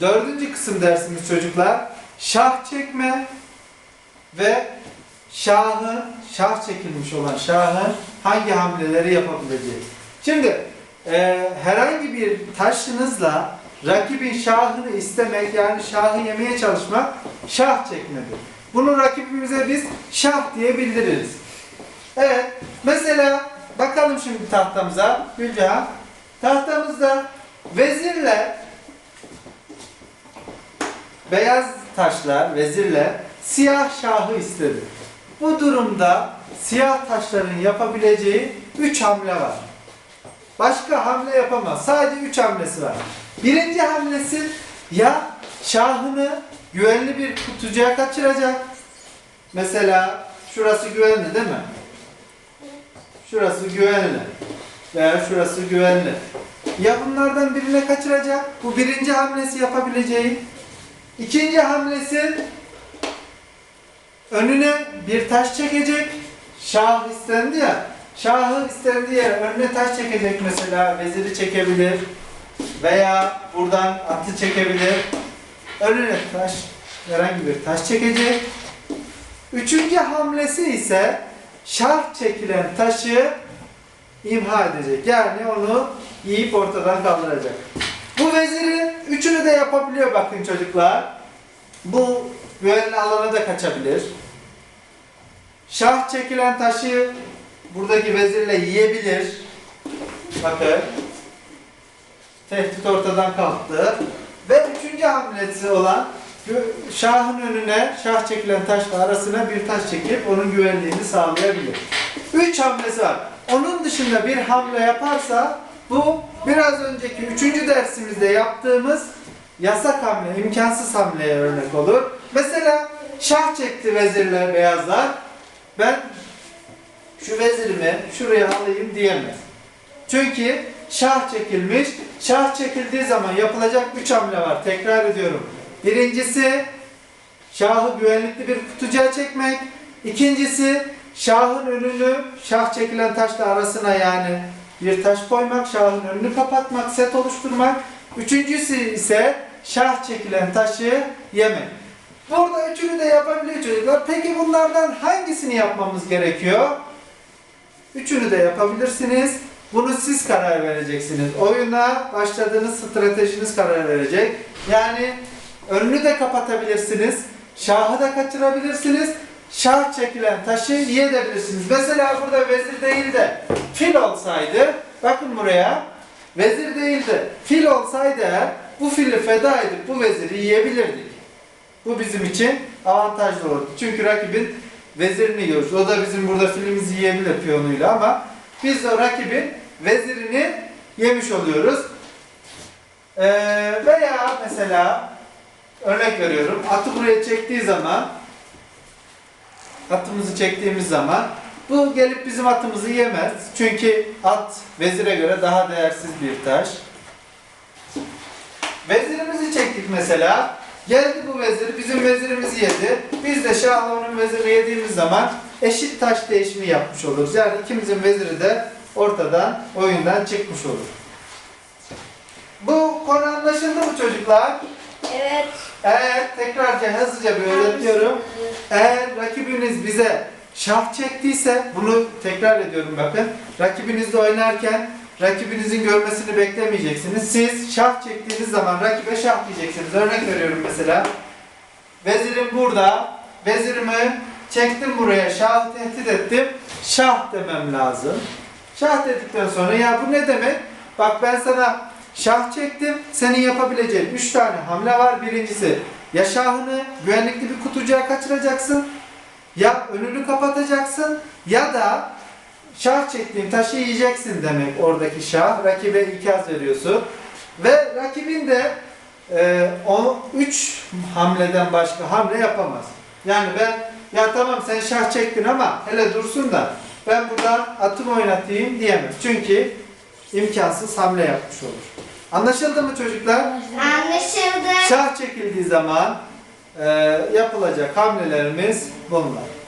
dördüncü kısım dersimiz çocuklar şah çekme ve şahın, şah çekilmiş olan şahın hangi hamleleri yapabileceği. Şimdi e, herhangi bir taşınızla rakibin şahını istemek yani şahı yemeye çalışmak şah çekmedir. Bunu rakibimize biz şah diye bildiririz. Evet, mesela bakalım şimdi tahtamıza Gülcan. Tahtamızda vezirle beyaz taşlar vezirle siyah şahı istedi. Bu durumda siyah taşların yapabileceği 3 hamle var. Başka hamle yapamaz. Sadece 3 hamlesi var. Birinci hamlesi ya şahını güvenli bir kutucuğa kaçıracak. Mesela şurası güvenli değil mi? Şurası güvenli. Veya şurası güvenli. Ya bunlardan birine kaçıracak. Bu birinci hamlesi yapabileceği. İkinci hamlesi önüne bir taş çekecek. Şah istendi ya. Şahı istendiği yere önüne taş çekecek mesela. Veziri çekebilir. Veya buradan atı çekebilir. Önüne taş, herhangi bir taş çekecek. Üçüncü hamlesi ise şah çekilen taşı imha edecek. Yani onu yiyip ortadan kaldıracak. Bu vezirin üçünü de yapabiliyor bakın çocuklar. Bu güvenli alana da kaçabilir. Şah çekilen taşı buradaki vezirle yiyebilir. Bakın. Tehdit ortadan kalktı. Ve üçüncü hamlesi olan şahın önüne, şah çekilen taşla arasına bir taş çekip onun güvenliğini sağlayabilir. Üç hamlesi var. Onun dışında bir hamle yaparsa bu biraz önceki üçüncü dersimizde yaptığımız yasak hamle, imkansız hamleye örnek olur. Mesela şah çekti vezirler beyazlar. Ben şu vezirimi şuraya alayım diyemez. Çünkü şah çekilmiş. Şah çekildiği zaman yapılacak üç hamle var. Tekrar ediyorum. Birincisi şahı güvenlikli bir kutucuğa çekmek. İkincisi şahın önünü şah çekilen taşla arasına yani bir taş koymak, şahın önünü kapatmak, set oluşturmak. Üçüncüsü ise şah çekilen taşı yemek. Burada üçünü de yapabiliyor çocuklar. Peki bunlardan hangisini yapmamız gerekiyor? Üçünü de yapabilirsiniz. Bunu siz karar vereceksiniz. Oyuna başladığınız stratejiniz karar verecek. Yani önünü de kapatabilirsiniz. Şahı da kaçırabilirsiniz. Şah çekilen taşı yiyebilirsiniz. Mesela burada vezir değil de fil olsaydı, bakın buraya, vezir değil de fil olsaydı bu fili feda edip bu veziri yiyebilirdik. Bu bizim için avantajlı olurdu. Çünkü rakibin vezirini yiyoruz. O da bizim burada filimizi yiyebilir piyonuyla ama biz de rakibin vezirini yemiş oluyoruz. Ee, veya mesela örnek veriyorum atı buraya çektiği zaman atımızı çektiğimiz zaman bu gelip bizim atımızı yemez. Çünkü at vezire göre daha değersiz bir taş. Vezirimizi çektik mesela. Geldi bu vezir, bizim vezirimizi yedi. Biz de Şahla onun vezirini yediğimiz zaman eşit taş değişimi yapmış oluruz. Yani ikimizin veziri de ortadan, oyundan çıkmış olur. Bu konu anlaşıldı mı çocuklar? Evet. Eğer tekrarca hızlıca bir öğretiyorum. Eğer rakibiniz bize şah çektiyse, bunu tekrar ediyorum bakın. Rakibinizle oynarken rakibinizin görmesini beklemeyeceksiniz. Siz şah çektiğiniz zaman rakibe şah diyeceksiniz. Örnek veriyorum mesela. Vezirim burada. Vezirimi çektim buraya. Şahı tehdit ettim. Şah demem lazım. Şah dedikten sonra ya bu ne demek? Bak ben sana şah çektim. Senin yapabileceğin 3 tane hamle var. Birincisi ya şahını güvenlikli bir kutucuğa kaçıracaksın. Ya önünü kapatacaksın ya da şah çektiğin taşı yiyeceksin demek oradaki şah. Rakibe ikaz veriyorsun. Ve rakibin de e, o 3 hamleden başka hamle yapamaz. Yani ben ya tamam sen şah çektin ama hele dursun da ben buradan atımı oynatayım diyemez. Çünkü imkansız hamle yapmış olur. Anlaşıldı mı çocuklar? Anlaşıldı. Şah çekildiği zaman e, yapılacak hamlelerimiz bunlar.